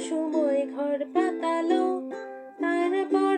সময় ঘর পাতালো তারপর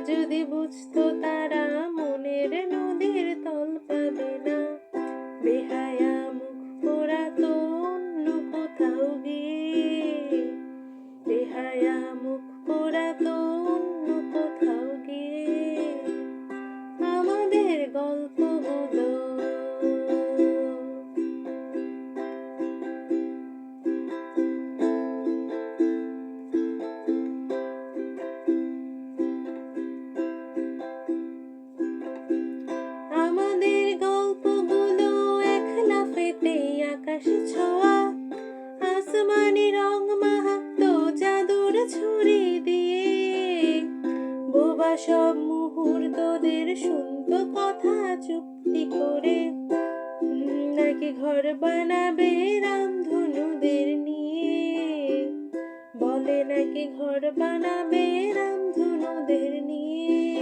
যদি বুঝতো তারা মনের নদীর তল পাবে না। বেহায়া মুখ পোড়া তো অন্য কোথাও গিয়ে। বেহায়া মুখ পোড়াতো অন্য আকাশ ছোঁয়া, আসমানি রং মাহাত্ম জাদুর ছুরি দিয়ে। বোবা সব মুহূর্তদের শুনতো কথা চুক্তি করে নাকি ঘর বানাবে রামধনুদের নিয়ে? বলে নাকি ঘর বানাবে রামধনুদের নিয়ে?